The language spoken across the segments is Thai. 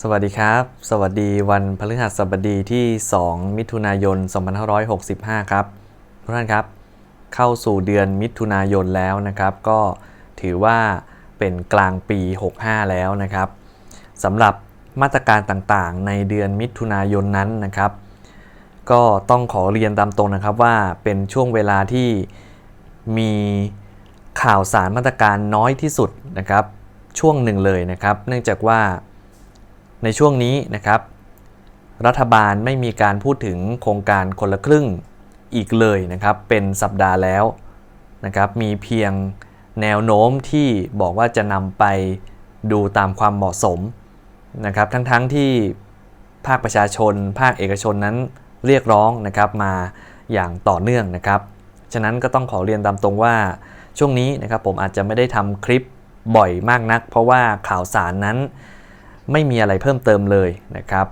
สวัสดีครับ สวัสดีวันพฤหัสบดีที่ 2 มิถุนายน 2565 ครับทุกท่านครับ เข้าสู่เดือนมิถุนายนแล้วนะครับ ก็ถือว่าเป็นกลางปี 65 แล้วนะครับสำหรับมาตรการต่างๆ ในเดือนมิถุนายนนั้นนะครับ ก็ต้องขอเรียนตามตรงนะครับว่าเป็นช่วงเวลาที่มีข่าวสารมาตรการน้อยที่สุดนะครับ ช่วงหนึ่งเลยนะครับ เนื่องจากว่า ในช่วงนี้นะครับ รัฐบาลไม่มีการพูดถึงโครงการคนละครึ่งอีกเลยนะครับ เป็นสัปดาห์แล้วนะครับ มีเพียงแนวโน้มที่บอกว่าจะนำไปดูตามความเหมาะสมนะครับ ทั้งๆทที่ภาคประชาชน ภาคเอกชนนั้นเรียกร้องนะครับมาอย่างต่อเนื่องนะครับ ฉะนั้นก็ต้องขอเรียนตามตรงว่าช่วงนี้นะครับผมอาจจะไม่ได้ทำคลิปบ่อยมากนัก เพราะว่าข่าวสารนั้น ไม่มีอะไรเพิ่มเติมเลยนะครับ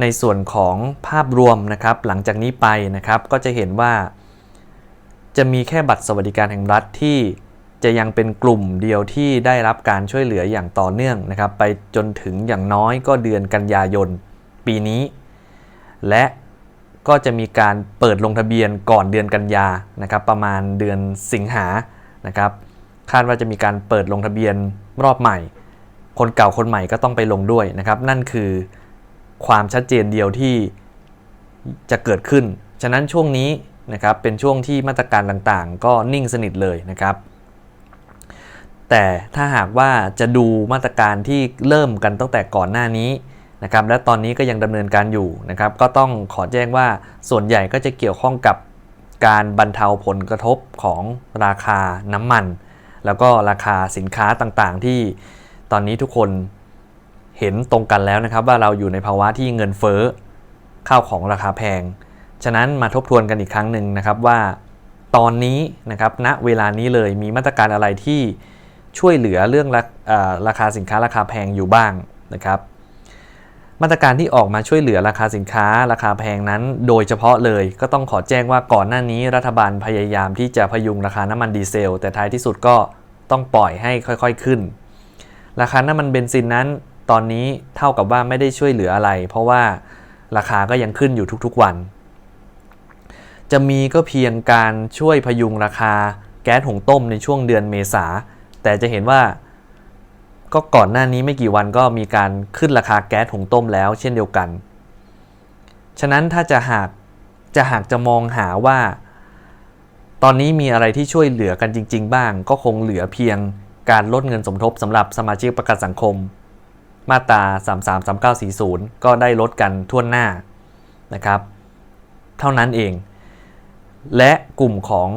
ในส่วนของภาพรวมนะครับ หลังจากนี้ไปนะครับก็จะเห็นว่า จะมีแค่บัตรสวัสดิการแห่งรัฐที่จะยังเป็นกลุ่มเดียวที่ได้รับการช่วยเหลืออย่างต่อเนื่องนะครับ ไปจนถึงอย่างน้อยก็เดือนกันยายนปีนี้ และก็จะมีการเปิดลงทะเบียนก่อนเดือนกันยานะครับ ประมาณเดือนสิงหานะครับ คาดว่าจะมีการเปิดลงทะเบียนรอบใหม่ คนเก่าคนใหม่ก็ต้องไปลงด้วยนะครับ นั่นคือความชัดเจนเดียวที่จะเกิดขึ้น ฉะนั้นช่วงนี้นะครับเป็นช่วงที่มาตรการต่างๆ ก็นิ่งสนิทเลยนะครับ แต่ถ้าหากว่าจะดูมาตรการที่เริ่มกันตั้งแต่ก่อนหน้านี้นะครับและตอนนี้ก็ยังดำเนินการอยู่นะครับก็ต้องขอแจ้งว่าส่วนใหญ่ก็จะเกี่ยวข้องกับการบรรเทาผลกระทบของราคาน้ำมัน แล้วก็ราคาสินค้าต่างๆ ที่ ตอนนี้ทุกคนเห็นตรงกันแล้วนะครับ ว่าเราอยู่ในภาวะที่เงินเฟ้อข้าวของราคาแพง ฉะนั้นมาทบทวนกันอีกครั้งหนึ่งนะครับว่าตอนนี้นะครับณเวลานี้เลยมีมาตรการอะไรที่ช่วยเหลือเรื่องราราคาสินค้าราคาแพงอยู่บ้างนะครับ มาตรการที่ออกมาช่วยเหลือราคาสินค้าราคาแพงนั้น โดยเฉพาะเลยก็ต้องขอแจ้งว่าก่อนหน้านี้รัฐบาลพยายามที่จะพยุงราคาน้ำมันดีเซล แต่ท้ายที่สุดก็ต้องปล่อยให้ค่อย ๆ ขึ้น ราคาน้ำมันเบนซินนั้น ตอนนี้เท่ากับว่าไม่ได้ช่วยเหลืออะไร เพราะว่าราคาก็ยังขึ้นอยู่ทุกๆวัน จะมีก็เพียงการช่วยพยุงราคาแก๊สหุงต้มในช่วงเดือนเมษา แต่จะเห็นว่า ก็ก่อนหน้านี้ไม่กี่วันก็มีการขึ้นราคาแก๊สหุงต้มแล้วเช่นเดียวกัน ฉะนั้นถ้าจะหากจะหากจะมองหาว่า ตอนนี้มีอะไรที่ช่วยเหลือกันจริง ๆ บ้าง ก็คงเหลือเพียง การลดเงินสมทบสำหรับสมาชิกประกันสังคม มาตรา 333940 ก็ได้ลดกันทั่วหน้านะครับ เท่านั้นเอง และกลุ่มของ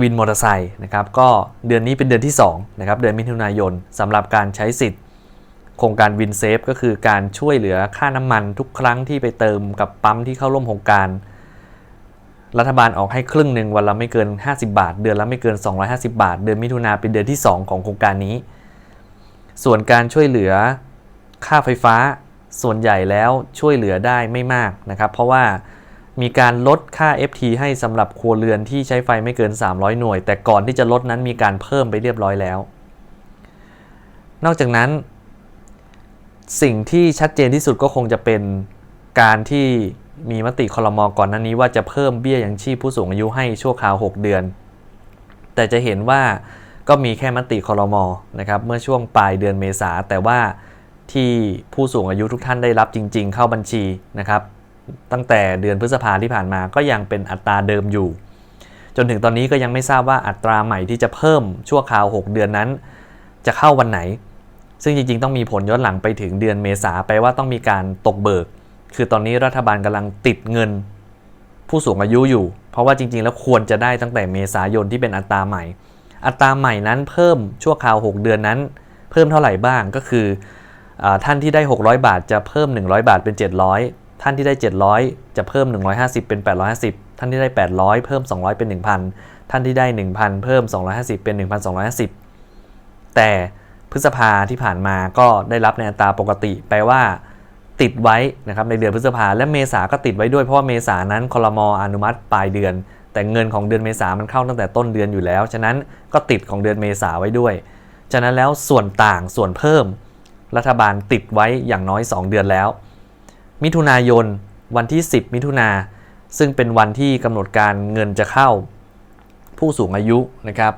วินมอเตอร์ไซค์นะครับก็เดือนนี้เป็นเดือนที่2นะครับเดือนมิถุนายนสำหรับการใช้สิทธิ์ โครงการวินเซฟก็คือการช่วยเหลือค่าน้ำมันทุกครั้งที่ไปเติมกับปั๊มที่เข้าร่วมโครงการ รัฐบาลออกให้ครึ่งหนึ่งวันละไม่เกิน 50 บาท เดือนละไม่เกิน 250 บาท เดือนมิถุนาเป็นเดือนที่ 2 ของโครงการนี้ ส่วนการช่วยเหลือค่าไฟฟ้าส่วนใหญ่แล้วช่วยเหลือได้ไม่มากนะครับ เพราะว่ามีการลดค่า FT ให้สำหรับครัวเรือนที่ใช้ไฟไม่เกิน 300 หน่วย แต่ก่อนที่จะลดนั้นมีการเพิ่มไปเรียบร้อยแล้ว นอกจากนั้น สิ่งที่ชัดเจนที่สุดก็คงจะเป็นการที่ มีมติคอรมอก่อนหน้านี้ว่าจะเพิ่มเบี้ยยังชีพผู้สูงอายุให้ชั่วคราว 6 เดือน แต่จะเห็นว่าก็มีแค่มติคอรมอนะครับเมื่อช่วงปลายเดือนเมษาแต่ว่าที่ผู้สูงอายุทุกท่านได้รับจริง ๆ เข้าบัญชีนะครับ ตั้งแต่เดือนพฤษภาที่ผ่านมาก็ยังเป็นอัตราเดิมอยู่ จนถึงตอนนี้ก็ยังไม่ทราบว่าอัตราใหม่ที่จะเพิ่มชั่วคราว 6 เดือนนั้น จะเข้าวันไหน ซึ่งจริงๆ ต้องมีผลย้อนหลังไปถึงเดือนเมษาไปว่าต้องมีการตกเบิก คือตอนนี้รัฐบาลกำลังติดเงินผู้สูงอายุอยู่ เพราะว่าจริงๆ แล้วควรจะได้ตั้งแต่เมษายนที่เป็นอัตราใหม่ อัตราใหม่นั้นเพิ่มชั่วคราว 6 เดือนนั้น เพิ่มเท่าไหร่บ้างก็คืออท่านที่ได้ 600 บาทจะเพิ่ม 100 บาทเป็น 700 ท่านที่ได้ 700 จะเพิ่ม 150 เป็น 850 ท่านที่ได้ 800 เพิ่ม 200 เป็น 1,000 ท่านที่ได้ 1,000 เพิ่ม 250 เป็น 1,250 แต่พฤษภาที่ผ่านมาก็ได้รับในอัตราปกติแปลว่า ติดไว้นะครับในเดือนพฤษภาและเมษาก็ติดไว้ด้วยเพราะว่าเมษานั้นคลมอนุมัติปลายเดือน แต่เงินของเดือนเมษามันเข้าตั้งแต่ต้นเดือนอยู่แล้ว ฉะนั้นก็ติดของเดือนเมษาไว้ด้วย ฉะนั้นแล้วส่วนต่างส่วนเพิ่ม รัฐบาลติดไว้อย่างน้อย 2 เดือนแล้ว มิถุนายนวันที่ 10 มิถุนาซึ่งเป็นวันที่กำหนดการเงินจะเข้าผู้สูงอายุนะครับ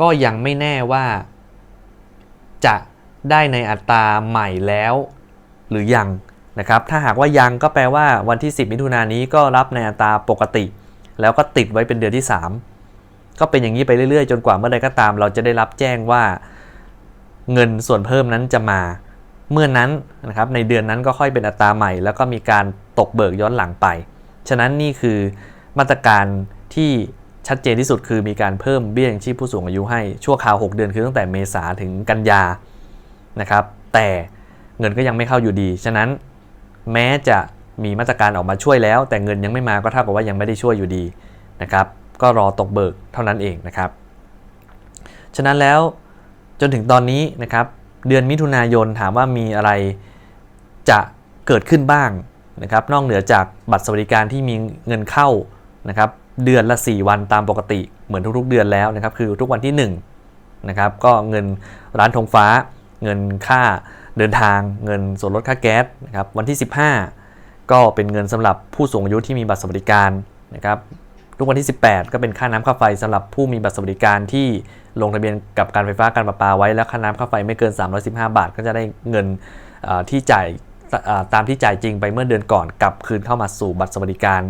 ก็ยังไม่แน่ว่าจะได้ในอัตราใหม่แล้ว หรือยังนะครับถ้าหากว่ายังก็แปลว่าวันที่ 10 มิถุนายนนี้ก็รับในอัตราปกติ แล้วก็ติดไว้เป็นเดือนที่ 3 ก็เป็นอย่างนี้ไปเรื่อยๆ จนกว่าเมื่อใดก็ตาม เราจะได้รับแจ้งว่าเงินส่วนเพิ่มนั้นจะมา เมื่อนั้นนะครับในเดือนนั้นก็ค่อยเป็นอัตราใหม่ แล้วก็มีการตกเบิกย้อนหลังไป ฉะนั้นนี่คือมาตรการที่ชัดเจนที่สุดคือมีการเพิ่มเบี้ยยังชีพผู้สูงอายุให้ชั่วคราว 6 เดือนคือตั้งแต่เมษาถึงกันยานะครับแต่ เงินก็ยังไม่เข้าอยู่ดี ฉะนั้นแม้จะมีมาตรการออกมาช่วยแล้ว แต่เงินยังไม่มาก็เท่ากับว่ายังไม่ได้ช่วยอยู่ดีนะครับ ก็รอตกเบิกเท่านั้นเองนะครับ ฉะนั้นแล้วจนถึงตอนนี้นะครับ เดือนมิถุนายนถามว่ามีอะไรจะเกิดขึ้นบ้างนะครับ นอกเหนือจากบัตรสวัสดิการที่มีเงินเข้านะครับเดือนละ 4 วันตามปกติเหมือนทุกๆ เดือนแล้วนะครับ คือทุกวันที่1นะครับก็เงินร้านธงฟ้า เงินค่า เดินทางเงินส่วนลดค่าแก๊สนะครับวันที่ 15 ก็เป็นเงินสำหรับผู้สูงอายุที่มีบัตรสวัสดิการนะครับทุกวันที่ 18 ก็เป็นค่าน้ำค่าไฟสำหรับผู้มีบัตรสวัสดิการที่ลงทะเบียนกับการไฟฟ้าการประปาไว้แล้วค่าน้ำค่าไฟไม่เกิน 315 บาท ก็จะได้เงินที่จ่ายตามที่จ่ายจริงไปเมื่อเดือนก่อนกลับคืนเข้ามาสู่บัตรสวัสดิการ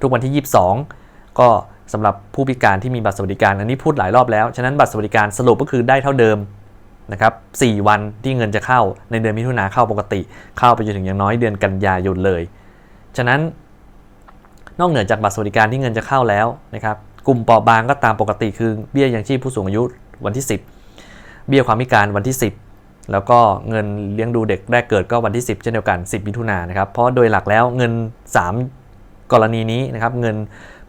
ทุกวันที่ 22 ก็สำหรับผู้พิการที่มีบัตรสวัสดิการ อันนี้พูดหลายรอบแล้ว ฉะนั้นบัตรสวัสดิการสรุปก็คือได้เท่าเดิม นะครับ4วันที่เงินจะเข้าในเดือนมิถุนาเข้าปกติ เข้าไปจนถึงอย่างน้อยเดือนกันยายนเลย ฉะนั้นนอกเหนือจากบัตรสวัสดิการที่เงินจะเข้าแล้วนะครับกลุ่มเปราะบางก็ตามปกติคือเบี้ยยังชีพผู้สูงอายุวันที่ 10 เบี้ยความพิการวันที่ 10 แล้วก็เงินเลี้ยงดูเด็กแรกเกิดก็วันที่ 10 เช่นเดียวกัน 10 มิถุนายนนะครับเพราะโดยหลักแล้วเงิน 3 กรณีนี้นะครับเงิน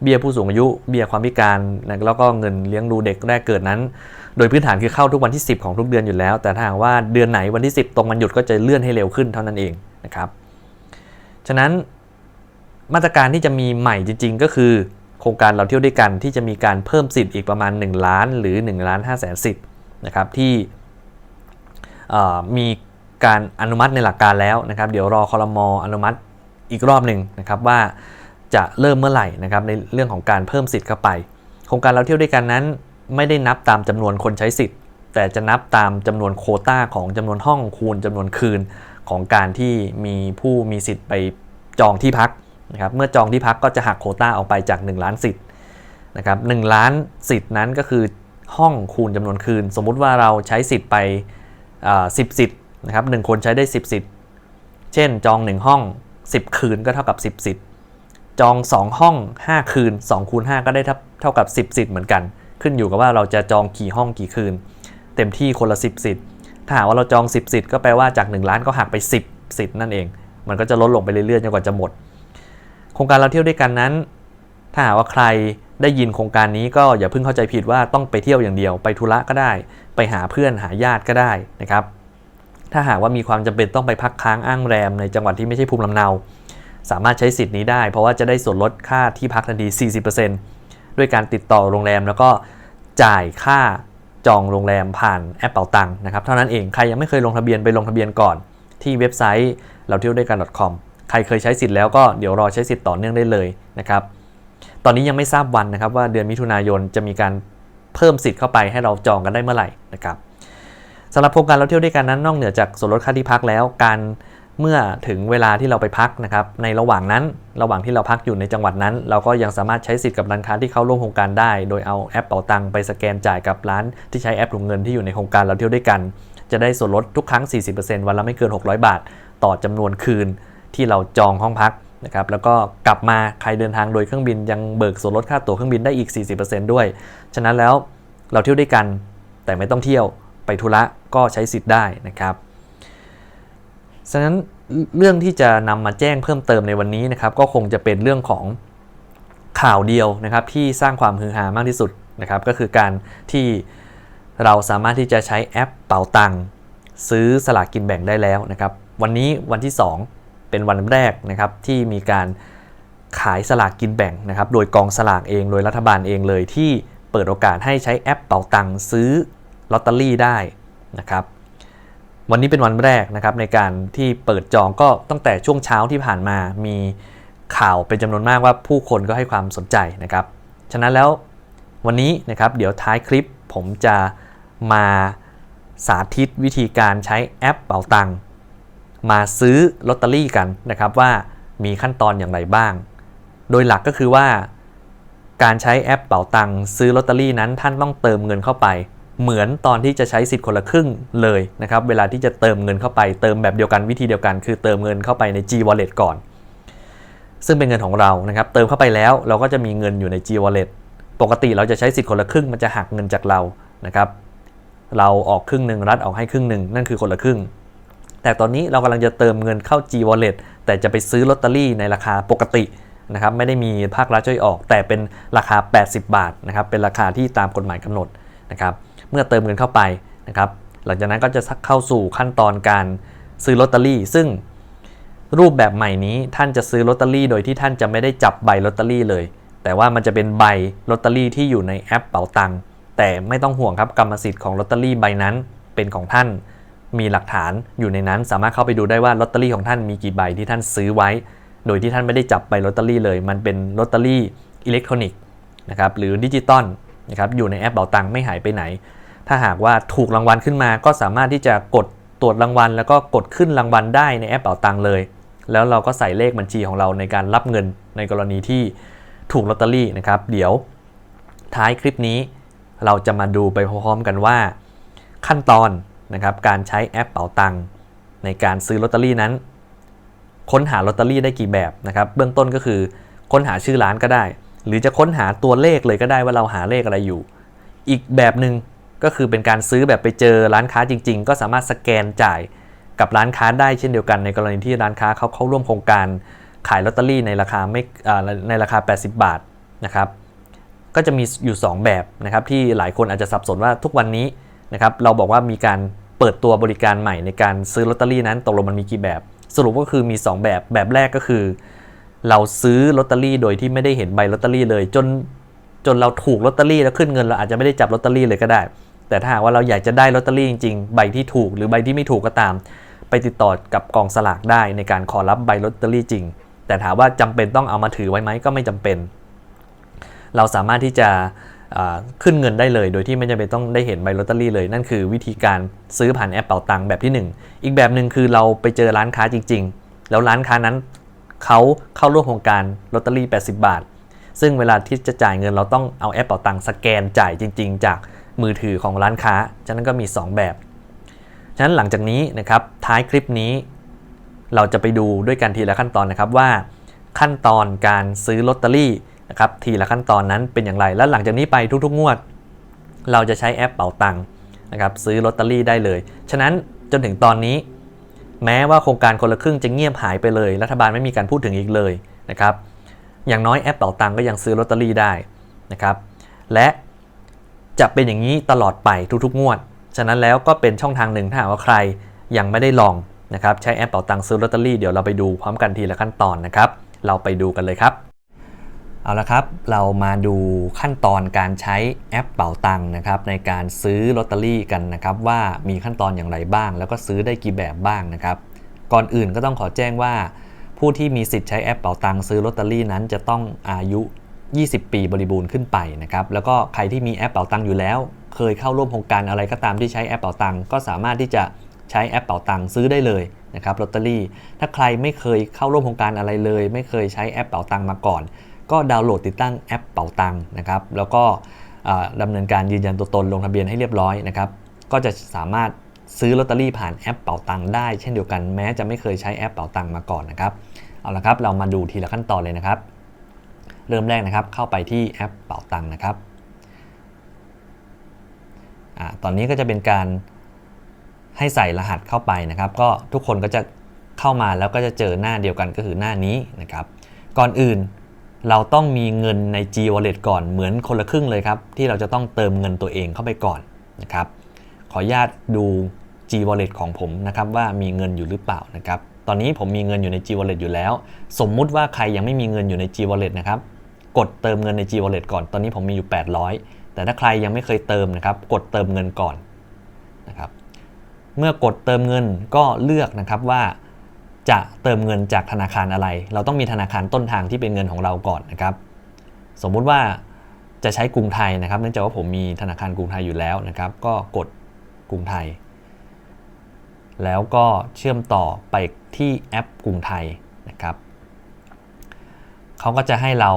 เบี้ยผู้สูงอายุ เบี้ยความพิการ แล้วก็เงินเลี้ยงดูเด็กแรกเกิดนั้น โดยพื้นฐานคือเข้าทุกวันที่ 10 ของทุกเดือนอยู่แล้ว แต่ถ้าหากว่าเดือนไหนวันที่ 10 ตรงวันหยุดก็จะเลื่อนให้เร็วขึ้นเท่านั้นเองนะครับ ฉะนั้นมาตรการที่จะมีใหม่จริง ๆ ก็คือ โครงการเราเที่ยวด้วยกันที่จะมีการเพิ่มสิทธิ์อีกประมาณ 1 ล้านหรือ1ล้าน5แสนสิทธิ์นะครับที่มีการอนุมัติในหลักการแล้วนะครับ เดี๋ยวรอคอรมออนุมัติอีกรอบหนึ่งนะครับว่าจะเริ่มเมื่อไหร่นะครับในเรื่องของการเพิ่มสิทธิ์เข้าไป โครงการเราเที่ยวด้วยกันนั้น ไม่ได้นับตามจำนวนคนใช้สิทธิ์ แต่จะนับตามจำนวนโคต้าของจำนวนห้องคูณจำนวนคืนของการที่มีผู้มีสิทธิ์ไปจองที่พักนะครับเมื่อจองที่พักก็จะหักโคต้าออกไปจาก 1 ล้านสิทธิ์นะครับหล้านสิทธิ์นั้นก็คือห้องคูณจำนวนคืน สมมุติว่าเราใช้สิทธิ์ไปสิบสิทธิ์นะครับหคนใช้ได้ 10 สิทธิ์ เช่น จอง 1 ห้อง 10 คืนก็เท่ากับ 10 สิทธิ์ จอง 2 ห้อง 5 คืน2คูณ5ก็ได้เท่ากับ 10 สิทธิ์เหมือนกัน ขึ้นอยู่กับว่าเราจะจองกี่ห้องกี่คืน เต็มที่คนละ 10 สิทธิ์ ถ้าหากว่าเราจอง 10 สิทธิ์ก็แปลว่าจาก 1 ล้านก็หักไป 10 สิทธิ์นั่นเอง มันก็จะลดลงไปเรื่อยๆจนกว่าจะหมด โครงการเราเที่ยวด้วยกันนั้น ถ้าหากว่าใครได้ยินโครงการนี้ก็อย่าเพิ่งเข้าใจผิดว่าต้องไปเที่ยวอย่างเดียว ไปธุระก็ได้ ไปหาเพื่อนหาญาติก็ได้นะครับ ถ้าหากว่ามีความจำเป็นต้องไปพักค้างอ้างแรมในจังหวัดที่ไม่ใช่ภูมิลำเนา สามารถใช้สิทธิ์นี้ได้ เพราะว่าจะได้ส่วนลดค่าที่พักทันที 40% ด้วยการติดต่อโรงแรม แล้วก็จ่ายค่าจองโรงแรมผ่านแอปเป๋าตังค์นะครับเท่านั้นเองใครยังไม่เคยลงทะเบียนไปลงทะเบียนก่อนที่เว็บไซต์เราเที่ยวด้วยกัน .com ใครเคยใช้สิทธิ์แล้วก็เดี๋ยวรอใช้สิทธิ์ต่อเนื่องได้เลยนะครับตอนนี้ยังไม่ทราบวันนะครับว่าเดือนมิถุนายนจะมีการเพิ่มสิทธิ์เข้าไปให้เราจองกันได้เมื่อไหร่นะครับสำหรับโครงการเราเที่ยวด้วยกันนั้นนอกเหนือจากส่วนลดค่าที่พักแล้วการ เมื่อถึงเวลาที่เราไปพักนะครับในระหว่างนั้นระหว่างที่เราพักอยู่ในจังหวัดนั้น เราก็ยังสามารถใช้สิทธิ์กับร้านค้าที่เข้าร่วมโครงการได้ โดยเอาแอปเป๋าตังไปสแกนจ่ายกับร้านที่ใช้แอปถุงเงินที่อยู่ในโครงการเราเที่ยวด้วยกัน จะได้ส่วนลดทุกครั้ง 40%วันละไม่เกิน 600 บาท ต่อจำนวนคืนที่เราจองห้องพักนะครับแล้วก็กลับมาใครเดินทางโดยเครื่องบินยังเบิกส่วนลดค่าตั๋วเครื่องบินได้อีก 40%ด้วย ฉะนั้นแล้วเราเที่ยวด้วยกันแต่ไม่ต้องเที่ยวไปธุระก็ใช้สิทธิ์ได้นะครับ ฉะนั้นเรื่องที่จะนำมาแจ้งเพิ่มเติมในวันนี้นะครับ ก็คงจะเป็นเรื่องของข่าวเดียวนะครับที่สร้างความฮือฮามากที่สุดนะครับ ก็คือการที่เราสามารถที่จะใช้แอปเป๋าตังซื้อสลากกินแบ่งได้แล้วนะครับ วันนี้วันที่ 2 เป็นวันแรกนะครับที่มีการขายสลากกินแบ่งนะครับ โดยกองสลากเองโดยรัฐบาลเองเลยที่เปิดโอกาสให้ใช้แอปเป๋าตังซื้อลอตเตอรี่ได้นะครับ วันนี้เป็นวันแรกนะครับในการที่เปิดจองก็ตั้งแต่ช่วงเช้าที่ผ่านมามีข่าวเป็นจำนวนมากว่าผู้คนก็ให้ความสนใจนะครับ ฉะนั้นแล้ววันนี้นะครับเดี๋ยวท้ายคลิปผมจะมาสาธิตวิธีการใช้แอปเป๋าตังมาซื้อลอตเตอรี่กันนะครับว่ามีขั้นตอนอย่างไรบ้าง โดยหลักก็คือว่า การใช้แอปเป๋าตังซื้อลอตเตอรี่นั้นท่านต้องเติมเงินเข้าไป เหมือนตอนที่จะใช้สิทธิ์คนละครึ่งเลยนะครับ เวลาที่จะเติมเงินเข้าไปเติมแบบเดียวกันวิธีเดียวกัน คือเติมเงินเข้าไปใน G Wallet ก่อน ซึ่งเป็นเงินของเรานะครับ เติมเข้าไปแล้วเราก็จะมีเงินอยู่ใน G Wallet ปกติเราจะใช้สิทธิ์คนละครึ่งมันจะหักเงินจากเรานะครับ เราออกครึ่งหนึ่งรัฐออกให้ครึ่งหนึ่งนั่นคือคนละครึ่ง แต่ตอนนี้เรากำลังจะเติมเงินเข้า G Wallet แต่จะไปซื้อลอตเตอรี่ในราคาปกตินะครับไม่ได้มีภาครัฐช่วยออก แต่เป็นราคา 80 บาทนะครับเป็นราคาที่ตามกฎหมายกำหนดนะครับ เมื่อเติมเงินเข้าไปนะครับ หลังจากนั้นก็จะเข้าสู่ขั้นตอนการซื้อลอตเตอรี่ ซึ่งรูปแบบใหม่นี้ท่านจะซื้อลอตเตอรี่โดยที่ท่านจะไม่ได้จับใบลอตเตอรี่เลย แต่ว่ามันจะเป็นใบลอตเตอรี่ที่อยู่ในแอปเป๋าตังค์แต่ไม่ต้องห่วงครับกรรมสิทธิ์ของลอตเตอรี่ใบนั้นเป็นของท่านมีหลักฐานอยู่ในนั้น สามารถเข้าไปดูได้ว่าลอตเตอรี่ของท่านมีกี่ใบที่ท่านซื้อไว้ โดยที่ท่านไม่ได้จับใบลอตเตอรี่เลย มันเป็นลอตเตอรี่อิเล็กทรอนิกส์นะครับหรือดิจิตอลนะครับอยู่ในแอปเป๋าตังค์ไม่หายไปไหน ถ้าหากว่าถูกรางวัลขึ้นมา ก็สามารถที่จะกดตรวจรางวัล แล้วก็กดขึ้นรางวัลได้ในแอปเป๋าตังค์เลย แล้วเราก็ใส่เลขบัญชีของเราในการรับเงินในกรณีที่ถูกลอตเตอรี่นะครับ เดี๋ยวท้ายคลิปนี้เราจะมาดูไปพร้อมๆกันว่า ขั้นตอนนะครับการใช้แอปเป๋าตังค์ในการซื้อลอตเตอรี่นั้น ค้นหาลอตเตอรี่ได้กี่แบบนะครับ เบื้องต้นก็คือค้นหาชื่อร้านก็ได้ หรือจะค้นหาตัวเลขเลยก็ได้ว่าเราหาเลขอะไรอยู่ อีกแบบหนึ่ง ก็คือเป็นการซื้อแบบไปเจอร้านค้าจริง ๆ ก็สามารถสแกนจ่ายกับร้านค้าได้เช่นเดียวกันในกรณีที่ร้านค้าเขาเข้าร่วมโครงการขายลอตเตอรี่ในราคาไม่ในราคา 80 บาทนะครับ ก็จะมีอยู่ 2 แบบนะครับ ที่หลายคนอาจจะสับสนว่าทุกวันนี้นะครับ เราบอกว่ามีการเปิดตัวบริการใหม่ในการซื้อลอตเตอรี่นั้นตกลงมันมีกี่แบบ สรุปก็คือมี 2 แบบแบบแรกก็คือ เราซื้อลอตเตอรี่โดยที่ไม่ได้เห็นใบลอตเตอรี่เลย จนจนเราถูกลอตเตอรี่แล้วขึ้นเงินเราอาจจะไม่ได้จับลอตเตอรี่เลยก็ได้ แต่ถ้าหากว่าเราอยากจะได้ลอตเตอรี่จริงๆ ใบที่ถูกหรือใบที่ไม่ถูกก็ตาม ไปติดต่อกับกองสลากได้ในการขอรับใบลอตเตอรี่จริง แต่ถามว่าจำเป็นต้องเอามาถือไว้ไหมก็ไม่จำเป็น เราสามารถที่จะขึ้นเงินได้เลย โดยที่ไม่จำเป็นต้องได้เห็นใบลอตเตอรี่เลย นั่นคือวิธีการซื้อผ่านแอปเป๋าตังค์แบบที่ 1 อีกแบบหนึ่งคือเราไปเจอร้านค้าจริง ๆ แล้วร้านค้านั้นเขาเข้าร่วมโครงการลอตเตอรี่ 80 บาท ซึ่งเวลาที่จะจ่ายเงินเราต้องเอาแอปเป๋าตังค์สแกนจ่ายจริง ๆ จาก มือถือของร้านค้า ฉะนั้นก็มี 2 แบบ ฉะนั้นหลังจากนี้นะครับท้ายคลิปนี้ เราจะไปดูด้วยกันทีละขั้นตอนนะครับว่า ขั้นตอนการซื้อลอตเตอรี่นะครับทีละขั้นตอนนั้นเป็นอย่างไร แล้วหลังจากนี้ไปทุกๆงวด เราจะใช้แอปเป๋าตังค์นะครับซื้อลอตเตอรี่ได้เลย ฉะนั้นจนถึงตอนนี้ แม้ว่าโครงการคนละครึ่งจะเงียบหายไปเลย รัฐบาลไม่มีการพูดถึงอีกเลยนะครับอย่างน้อยแอปเป๋าตังค์ก็ยังซื้อลอตเตอรี่ได้นะครับและ จะเป็นอย่างนี้ตลอดไปทุกๆงวด ฉะนั้นแล้วก็เป็นช่องทางหนึ่งถ้าหากว่าใครยังไม่ได้ลองนะครับใช้แอปเป๋าตังค์ซื้อลอตเตอรี่เดี๋ยวเราไปดูพร้อมกันทีละขั้นตอนนะครับ เราไปดูกันเลยครับ เอาละครับ เรามาดูขั้นตอนการใช้แอปเป๋าตังค์นะครับในการซื้อลอตเตอรี่กันนะครับว่ามีขั้นตอนอย่างไรบ้าง แล้วก็ซื้อได้กี่แบบบ้างนะครับก่อนอื่นก็ต้องขอแจ้งว่า ผู้ที่มีสิทธิ์ใช้แอปเป๋าตังค์ซื้อลอตเตอรี่นั้นจะต้องอายุ 20 ปีบริบูรณ์ขึ้นไปนะครับแล้วก็ใครที่มีแอปเป๋าตังค์อยู่แล้ว เคยเข้าร่วมโครงการอะไรก็ตามที่ใช้แอปเป๋าตังค์ก็สามารถที่จะใช้แอปเป๋าตังค์ซื้อได้เลยนะครับลอตเตอรี่ถ้าใครไม่เคยเข้าร่วมโครงการอะไรเลย ไม่เคยใช้แอปเป๋าตังค์มาก่อน ก็ดาวน์โหลดติดตั้งแอปเป๋าตังค์นะครับแล้วก็ดำเนินการยืนยันตัวตนลงทะเบียนให้เรียบร้อยนะครับก็จะสามารถซื้อลอตเตอรี่ผ่านแอปเป๋าตังค์ได้ เช่นเดียวกันแม้จะไม่เคยใช้แอปเป๋าตังค์มาก่อนนะครับเอาละครับเรามาดูทีละขั้นตอนเลยนะครับ เริ่มแรกนะครับ เข้าไปที่แอปเป๋าตังนะครับอตอนนี้ก็จะเป็นการให้ใส่รหัสเข้าไปนะครับ ก็ทุกคนก็จะเข้ามาแล้วก็จะเจอหน้าเดียวกันก็คือหน้านี้นะครับ ก่อนอื่นเราต้องมีเงินใน G Wallet ก่อนเหมือนคนละครึ่งเลยครับ ที่เราจะต้องเติมเงินตัวเองเข้าไปก่อนนะครับ ขออนุญาตดู G Wallet ของผมนะครับว่ามีเงินอยู่หรือเปล่านะครับ ตอนนี้ผมมีเงินอยู่ใน G Wallet อยู่แล้ว สมมุติว่าใครยังไม่มีเงินอยู่ใน G Wallet นะครับ กดเติมเงินใน G Wallet ก่อน ตอนนี้ผมมีอยู่ 800 แต่ถ้าใครยังไม่เคยเติมนะครับ กดเติมเงินก่อนนะครับ เมื่อกดเติมเงินก็เลือกนะครับว่าจะเติมเงินจากธนาคารอะไร เราต้องมีธนาคารต้นทางที่เป็นเงินของเราก่อนนะครับ สมมุติว่าจะใช้กรุงไทยนะครับ เนื่องจากว่าผมมีธนาคารกรุงไทยอยู่แล้วนะครับ ก็กดกรุงไทย แล้วก็เชื่อมต่อไปที่แอปกรุงไทยนะครับ เขาก็จะให้เรา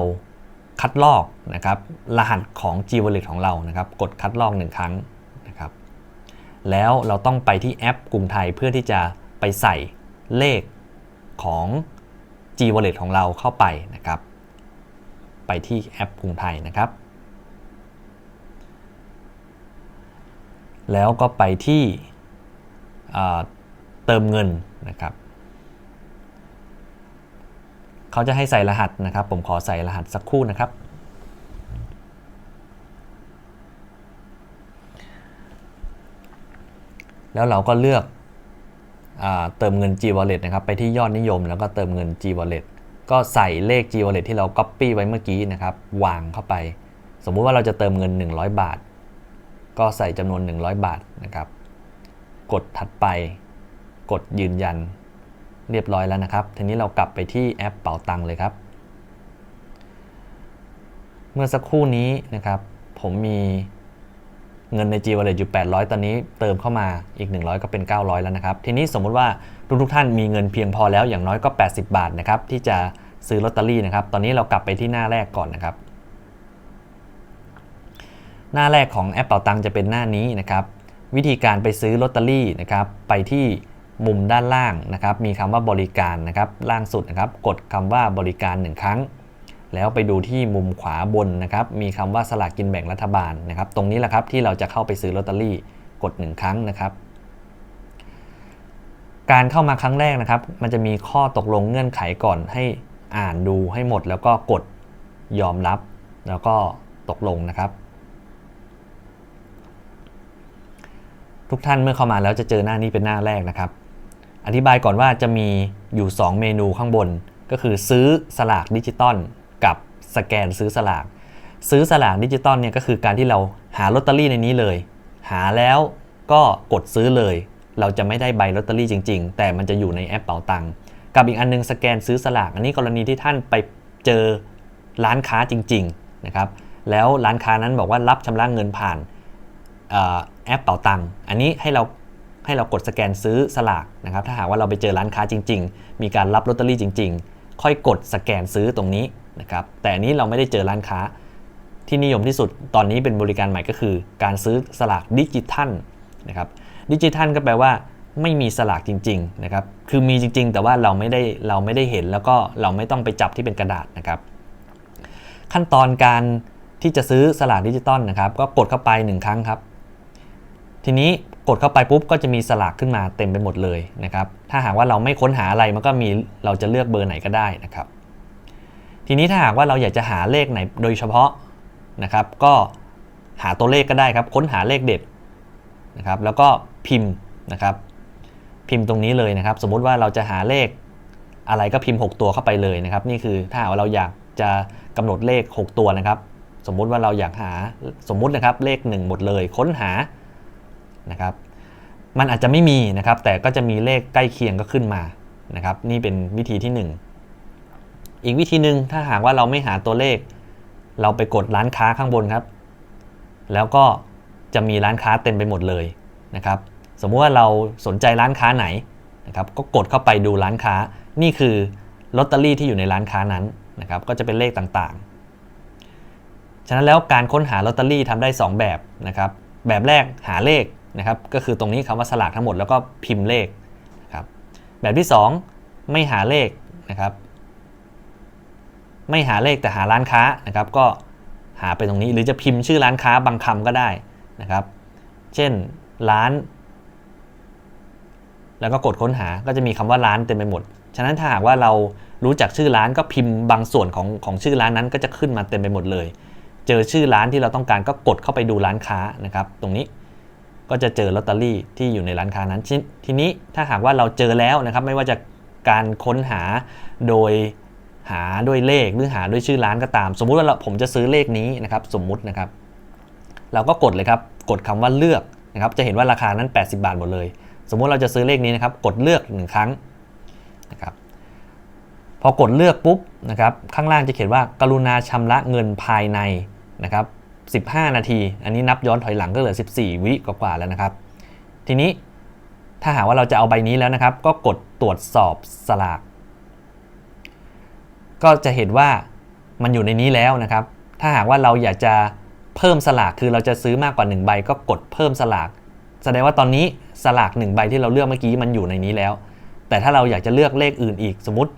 คัดลอกนะครับรหัสของ G Wallet ของเรานะครับกดคัดลอกหนึ่งครั้งนะครับแล้วเราต้องไปที่แอปกรุงไทยเพื่อที่จะไปใส่เลขของ G Wallet ของเราเข้าไปนะครับ ไปที่แอปกรุงไทยนะครับ แล้วก็ไปที่เติมเงินนะครับ เขาจะให้ใส่รหัสนะครับ ผมขอใส่รหัสสักครู่นะครับ แล้วเราก็เลือกเติมเงิน G Wallet นะครับ ไปที่ยอดนิยมแล้วก็เติมเงิน G Wallet ก็ใส่เลข G Wallet ที่เรา Copy ไว้เมื่อกี้นะครับ วางเข้าไป สมมุติว่าเราจะเติมเงิน 100 บาท ก็ใส่จำนวน 100 บาทนะครับ กดถัดไป กดยืนยัน เรียบร้อยแล้วนะครับ ทีนี้เรากลับไปที่แอปเป๋าตังเลยครับ เมื่อสักครู่นี้นะครับ ผมมีเงินใน G Wallet อยู่ 800 ตอนนี้เติมเข้ามาอีก 100 ก็เป็น 900 แล้วนะครับ ทีนี้สมมุติว่าทุกทุกท่านมีเงินเพียงพอแล้วอย่างน้อยก็ 80 บาทนะครับ ที่จะซื้อลอตเตอรี่นะครับ ตอนนี้เรากลับไปที่หน้าแรกก่อนนะครับ หน้าแรกของแอปเป๋าตังจะเป็นหน้านี้นะครับ วิธีการไปซื้อลอตเตอรี่นะครับ ไปที่ มุมด้านล่างนะครับ มีคำว่าบริการนะครับ ล่างสุดนะครับ กดคำว่าบริการ 1 ครั้ง แล้วไปดูที่มุมขวาบนนะครับ มีคำว่าสลากกินแบ่งรัฐบาลนะครับ ตรงนี้แหละครับที่เราจะเข้าไปซื้อลอตเตอรี่ กด 1 ครั้งนะครับ การเข้ามาครั้งแรกนะครับ มันจะมีข้อตกลงเงื่อนไขก่อนให้อ่านดูให้หมด แล้วก็กดยอมรับ แล้วก็ตกลงนะครับทุกท่านเมื่อเข้ามาแล้วจะเจอหน้านี้เป็นหน้าแรกนะครับ อธิบายก่อนว่าจะมีอยู่ 2 เมนูข้างบน ก็คือซื้อสลากดิจิตอลกับสแกนซื้อสลาก ซื้อสลากดิจิตอลเนี่ยก็คือการที่เราหาลอตเตอรี่ในนี้เลย หาแล้วก็กดซื้อเลย เราจะไม่ได้ใบลอตเตอรี่จริง ๆ แต่มันจะอยู่ในแอปเป๋าตังค์กับอีกอันนึงสแกนซื้อสลาก อันนี้กรณีที่ท่านไปเจอร้านค้าจริงๆนะครับแล้วร้านค้านั้นบอกว่ารับชำระเงินผ่านแอปเป๋าตังค์อันนี้ให้เรา ให้เรากดสแกนซื้อสลากนะครับถ้าหากว่าเราไปเจอร้านค้าจริง ๆ มีการรับลอตเตอรี่จริง ๆ ค่อยกดสแกนซื้อตรงนี้นะครับแต่อันนี้เราไม่ได้เจอร้านค้า ที่นิยมที่สุดตอนนี้เป็นบริการใหม่ก็คือ การซื้อสลากดิจิทัลนะครับดิจิทัลก็แปลว่าไม่มีสลากจริงๆนะครับคือมีจริง ๆ แต่ว่าเราไม่ได้เราไม่ได้เห็นแล้วก็เราไม่ต้องไปจับที่เป็นกระดาษนะครับขั้นตอนการที่จะซื้อสลากดิจิตอลนะครับก็กดเข้าไป 1 ครั้งครับ ทีนี้กดเข้าไปปุ๊บก็จะมีสลากขึ้นมาเต็มไปหมดเลยนะครับ ถ้าหากว่าเราไม่ค้นหาอะไรมันก็มีเราจะเลือกเบอร์ไหนก็ได้นะครับ ทีนี้ถ้าหากว่าเราอยากจะหาเลขไหนโดยเฉพาะนะครับ ก็หาตัวเลขก็ได้ครับ ค้นหาเลขเด็ดนะครับ แล้วก็พิมพ์นะครับ พิมพ์ตรงนี้เลยนะครับ สมมุติว่าเราจะหาเลขอะไรก็พิมพ์ 6 ตัวเข้าไปเลยนะครับ นี่คือถ้าหากว่าเราอยากจะกำหนดเลข 6 ตัวนะครับ สมมุติว่าเราอยากหาสมมุตินะครับเลข 1 หมดเลย ค้นหา นะครับ มันอาจจะไม่มีนะครับ แต่ก็จะมีเลขใกล้เคียงก็ขึ้นมานะครับ นี่เป็นวิธีที่ 1 อีกวิธีหนึ่งถ้าหากว่าเราไม่หาตัวเลข เราไปกดร้านค้าข้างบนครับ แล้วก็จะมีร้านค้าเต็มไปหมดเลยนะครับ สมมุติว่าเราสนใจร้านค้าไหนนะครับ ก็กดเข้าไปดูร้านค้า นี่คือลอตเตอรี่ที่อยู่ในร้านค้านั้นนะครับ ก็จะเป็นเลขต่างๆ ฉะนั้นแล้วการค้นหาลอตเตอรี่ทำได้ 2 แบบนะครับ แบบแรกหาเลข นะครับก็คือตรงนี้คำว่าสลากทั้งหมดแล้วก็พิมพ์เลขครับแบบที่ 2 ไม่หาเลขนะครับ ไม่หาเลขแต่หาร้านค้านะครับก็หาไปตรงนี้หรือจะพิมพ์ชื่อร้านค้าบางคำก็ได้นะครับ เช่นร้าน แล้วก็กดค้นหาก็จะมีคำว่าร้านเต็มไปหมด ฉะนั้นถ้าหากว่าเรารู้จักชื่อร้านก็พิมพ์บางส่วนของของชื่อร้านนั้นก็จะขึ้นมาเต็มไปหมดเลย เจอชื่อร้านที่เราต้องการก็กดเข้าไปดูร้านค้านะครับ ตรงนี้ ก็จะเจอลอตเตอรี่ที่อยู่ในร้านค้านั้นทีนี้ถ้าหากว่าเราเจอแล้วนะครับ ไม่ว่าจะการค้นหาโดยหาด้วยเลขหรือหาด้วยชื่อร้านก็ตาม สมมุติว่าผมจะซื้อเลขนี้นะครับ สมมุตินะครับ เราก็กดเลยครับ กดคำว่าเลือกนะครับ จะเห็นว่าราคานั้น 80 บาทหมดเลย สมมุติเราจะซื้อเลขนี้นะครับ กดเลือกหนึ่งครั้งนะครับ พอกดเลือกปุ๊บนะครับ ข้างล่างจะเขียนว่ากรุณาชำระเงินภายในนะครับ 15 นาที อันนี้นับย้อนถอยหลังก็เหลือ 14 วิกว่าๆแล้วนะครับ ทีนี้ถ้าหากว่าเราจะเอาใบนี้แล้วนะครับ ก็กดตรวจสอบสลาก ก็จะเห็นว่ามันอยู่ในนี้แล้วนะครับ ถ้าหากว่าเราอยากจะเพิ่มสลากคือเราจะซื้อมากกว่า1ใบก็กดเพิ่มสลาก แสดงว่าตอนนี้สลาก1ใบที่เราเลือกเมื่อกี้มันอยู่ในนี้แล้ว แต่ถ้าเราอยากจะเลือกเลขอื่นอีกสมมติ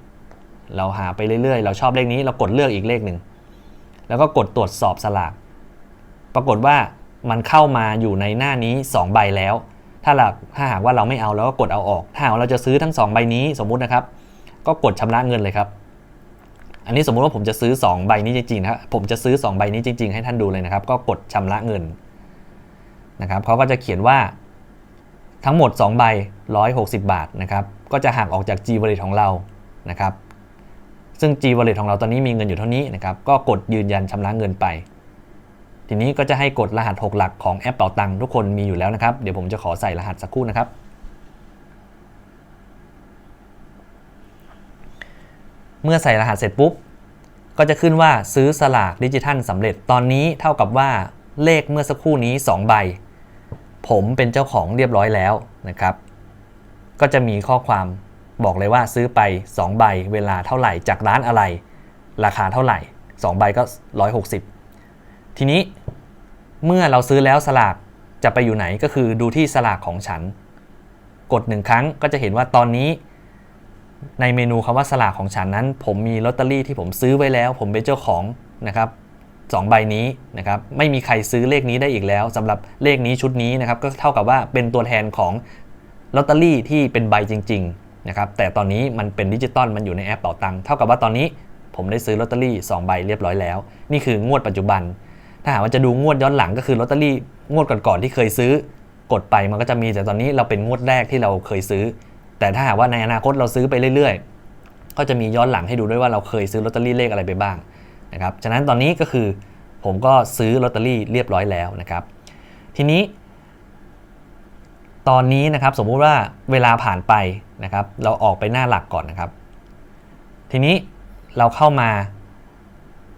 เราหาไปเรื่อยๆ เราชอบเลขนี้เรากดเลือกอีกเลขหนึ่งแล้วก็กดตรวจสอบสลาก ปรากฏว่ามันเข้ามาอยู่ในหน้านี้ 2 ใบแล้ว ถ้าเราถ้าหากว่าเราไม่เอาเราก็กดเอาออก ถ้าหากเราจะซื้อทั้ง 2 ใบนี้สมมุตินะครับ ก็กดชำระเงินเลยครับ อันนี้สมมุติว่าผมจะซื้อ 2 ใบนี้จริงๆนะครับผมจะซื้อ 2 ใบนี้จริง ๆ ให้ท่านดูเลยนะครับ ก็กดชำระเงินนะครับเขาก็จะเขียนว่าทั้งหมด 2 ใบ 160 บาทนะครับ ก็จะหักออกจาก G Wallet ของเรานะครับ ซึ่ง G Wallet ของเราตอนนี้มีเงินอยู่เท่านี้นะครับ ก็กดยืนยันชำระเงินไป ทีนี้ก็จะให้กดรหัส 6 หลักของแอปเป๋าตังทุกคนมีอยู่แล้วนะครับ เดี๋ยวผมจะขอใส่รหัสสักครู่นะครับ เมื่อใส่รหัสเสร็จปุ๊บ ก็จะขึ้นว่าซื้อสลากดิจิทัลสำเร็จ ตอนนี้เท่ากับว่าเลขเมื่อสักครู่นี้ 2 ใบ ผมเป็นเจ้าของเรียบร้อยแล้วนะครับ ก็จะมีข้อความบอกเลยว่าซื้อไป 2 ใบ เวลาเท่าไหร่จากร้านอะไร ราคาเท่าไหร่ 2 ใบก็ 160 ทีนี้ เมื่อเราซื้อแล้วสลากจะไปอยู่ไหนก็คือดูที่สลากของฉัน กดหนึ่งครั้งก็จะเห็นว่าตอนนี้ ในเมนูคำว่าสลากของฉันนั้น ผมมีลอตเตอรี่ที่ผมซื้อไว้แล้ว ผมเป็นเจ้าของนะครับสองใบนี้นะครับไม่มีใครซื้อเลขนี้ได้อีกแล้วสำหรับเลขนี้ชุดนี้นะครับก็เท่ากับว่าเป็นตัวแทนของลอตเตอรี่ที่เป็นใบจริงๆนะครับแต่ตอนนี้มันเป็นดิจิตอลมันอยู่ในแอปเป๋าตังค์เท่ากับว่าตอนนี้ผมได้ซื้อลอตเตอรี่2ใบเรียบร้อยแล้ว นี่คืองวดปัจจุบัน ถ้าหากว่าจะดูงวดย้อนหลังก็คือลอตเตอรี่งวดก่อนๆที่เคยซื้อกดไปมันก็จะมีแต่ตอนนี้เราเป็นงวดแรกที่เราเคยซื้อ แต่ถ้าหากว่าในอนาคตเราซื้อไปเรื่อยๆ ก็จะมีย้อนหลังให้ดูด้วยว่าเราเคยซื้อลอตเตอรี่เลขอะไรไปบ้างนะครับฉะนั้นตอนนี้ก็คือผมก็ซื้อลอตเตอรี่เรียบร้อยแล้วนะครับ ทีนี้ ตอนนี้นะครับสมมุติว่าเวลาผ่านไปนะครับ เราออกไปหน้าหลักก่อนนะครับ ทีนี้เราเข้ามา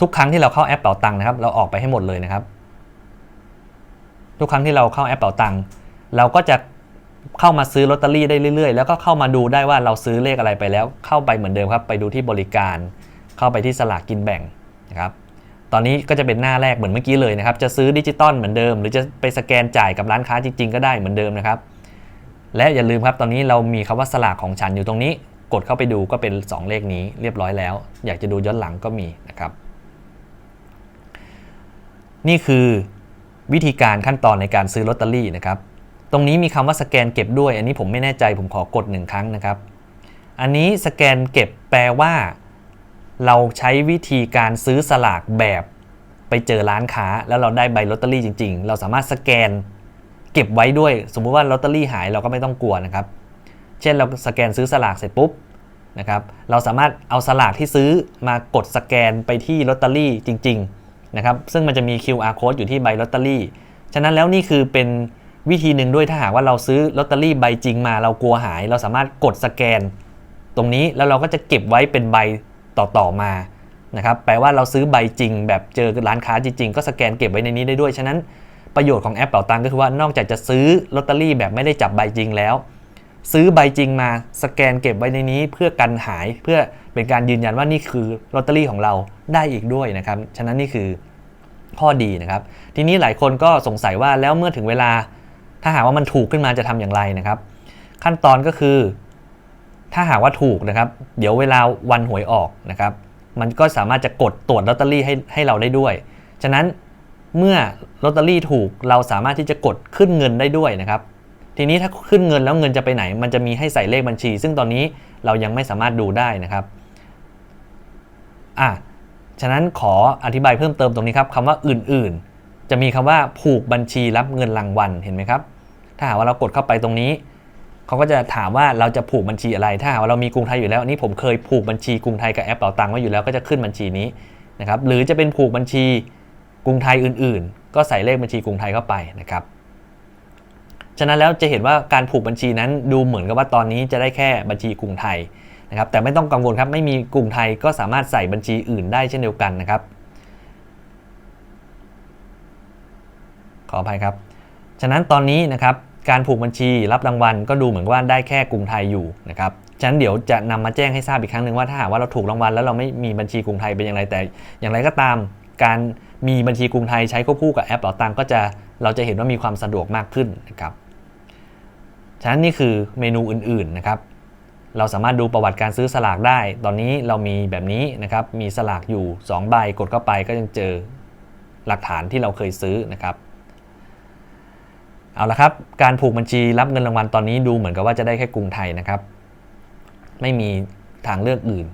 ทุกครั้งที่เราเข้าแอปเป๋าตังค์นะครับ เราออกไปให้หมดเลยนะครับ ทุกครั้งที่เราเข้าแอปเป๋าตังค์เราก็จะเข้ามาซื้อลอตเตอรี่ได้เรื่อยๆ แล้วก็เข้ามาดูได้ว่าเราซื้อเลขอะไรไปแล้ว เข้าไปเหมือนเดิมครับ ไปดูที่บริการ เข้าไปที่สลากกินแบ่งนะครับ ตอนนี้ก็จะเป็นหน้าแรกเหมือนเมื่อกี้เลยนะครับ จะซื้อดิจิตอลเหมือนเดิม หรือจะไปสแกนจ่ายกับร้านค้าจริง ๆ ก็ได้เหมือนเดิมนะครับ และอย่าลืมครับ ตอนนี้เรามีคำว่าสลากของฉันอยู่ตรงนี้ กดเข้าไปดูก็เป็น 2 เลขนี้เรียบร้อยแล้ว อยากจะดูย้อนหลังก็มีนะครับ นี่คือวิธีการขั้นตอนในการซื้อลอตเตอรี่นะครับ ตรงนี้มีคำว่าสแกนเก็บด้วย อันนี้ผมไม่แน่ใจผมขอกดหนึ่งครั้งนะครับ อันนี้สแกนเก็บแปลว่า เราใช้วิธีการซื้อสลากแบบไปเจอร้านค้า แล้วเราได้ใบลอตเตอรี่จริง ๆ เราสามารถสแกนเก็บไว้ด้วย สมมุติว่าลอตเตอรี่หายเราก็ไม่ต้องกลัวนะครับ เช่นเราสแกนซื้อสลากเสร็จปุ๊บนะครับ เราสามารถเอาสลากที่ซื้อมากดสแกนไปที่ลอตเตอรี่จริง ๆ นะครับซึ่งมันจะมี QR code อยู่ที่ใบลอตเตอรี่ฉะนั้นแล้วนี่คือเป็นวิธีหนึ่งด้วยถ้าหากว่าเราซื้อลอตเตอรี่ใบจริงมาเรากลัวหาย เราสามารถกดสแกน ตรงนี้แล้วเราก็จะเก็บไว้เป็นใบต่อๆมานะครับแปลว่าเราซื้อใบจริง แบบเจอร้านค้าจริงๆ ก็สแกนเก็บไว้ในนี้ได้ด้วย ฉะนั้นประโยชน์ของแอปเป๋าตังก็คือว่านอกจากจะซื้อลอตเตอรี่แบบไม่ได้จับใบจริงแล้ว ซื้อใบจริงมาสแกนเก็บไว้ในนี้เพื่อกันหายเพื่อเป็นการยืนยันว่านี่คือลอตเตอรี่ของเราได้อีกด้วยนะครับ ฉะนั้นนี่คือข้อดีนะครับ ทีนี้หลายคนก็สงสัยว่าแล้วเมื่อถึงเวลาถ้าหากว่ามันถูกขึ้นมาจะทำอย่างไรนะครับ ขั้นตอนก็คือ ถ้าหากว่าถูกนะครับ เดี๋ยวเวลาวันหวยออกนะครับ มันก็สามารถจะกดตรวจลอตเตอรี่ให้ให้เราได้ด้วย ฉะนั้นเมื่อลอตเตอรี่ถูกเราสามารถที่จะกดขึ้นเงินได้ด้วยนะครับ ทีนี้ถ้าขึ้นเงินแล้วเงินจะไปไหน มันจะมีให้ใส่เลขบัญชี ซึ่งตอนนี้เรายังไม่สามารถดูได้นะครับอะฉะนั้นขออธิบายเพิ่มเติมตรงนี้ครับคำว่าอื่นๆ จะมีคำว่าผูกบัญชีรับเงินรางวัลเห็นไหมครับ ถ้าหากว่าเรากดเข้าไปตรงนี้เขาก็จะถามว่าเราจะผูกบัญชีอะไร ถ้าหากว่าเรามีกรุงไทยอยู่แล้ว อันนี้ผมเคยผูกบัญชีกรุงไทยกับแอปเป๋าตังค์ไว้อยู่แล้วก็จะขึ้นบัญชีนี้นะครับ หรือจะเป็นผูกบัญชีกรุงไทยอื่น ๆ ก็ใส่เลขบัญชีกรุงไทยเข้าไปนะครับ ฉะนั้นแล้วจะเห็นว่าการผูกบัญชีนั้นดูเหมือนกับว่าตอนนี้จะได้แค่บัญชีกรุงไทยนะครับแต่ไม่ต้องกังวลครับไม่มีกรุงไทยก็สามารถใส่บัญชีอื่นได้เช่นเดียวกันนะครับ ขออภัยครับ ฉะนั้นตอนนี้นะครับการผูกบัญชีรับรางวัลก็ดูเหมือนว่าได้แค่กรุงไทยอยู่นะครับฉะนั้นเดี๋ยวจะนำมาแจ้งให้ทราบอีกครั้งหนึ่งว่าถ้าหากว่าเราถูกรางวัลแล้วเราไม่มีบัญชีกรุงไทยเป็นอย่างไรแต่ อย่างไรก็ตามการมีบัญชีกรุงไทยใช้ควบคู่กับแอปเป๋าตังก็จะเราจะเห็นว่ามีความสะดวกมากขึ้นนะครับ ฉะนั้นนี่คือเมนูอื่นๆนะครับ เราสามารถดูประวัติการซื้อสลากได้ ตอนนี้เรามีแบบนี้นะครับ มีสลากอยู่ 2 ใบกดเข้าไปก็ยังเจอหลักฐานที่เราเคยซื้อนะครับ เอาละครับ การผูกบัญชีรับเงินรางวัลตอนนี้ดูเหมือนกับว่าจะได้แค่กรุงไทยนะครับ ไม่มีทางเลือกอื่น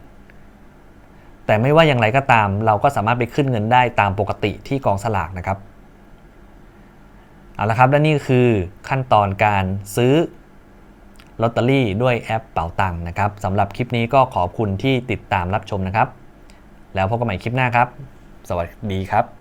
แต่ไม่ว่าอย่างไรก็ตาม เราก็สามารถไปขึ้นเงินได้ตามปกติที่กองสลากนะครับ เอาละครับและนี่คือขั้นตอนการซื้อลอตเตอรี่ด้วยแอปเป๋าตังค์นะครับสำหรับคลิปนี้ก็ขอบคุณที่ติดตามรับชมนะครับ แล้วพบกันใหม่คลิปหน้าครับ สวัสดีครับ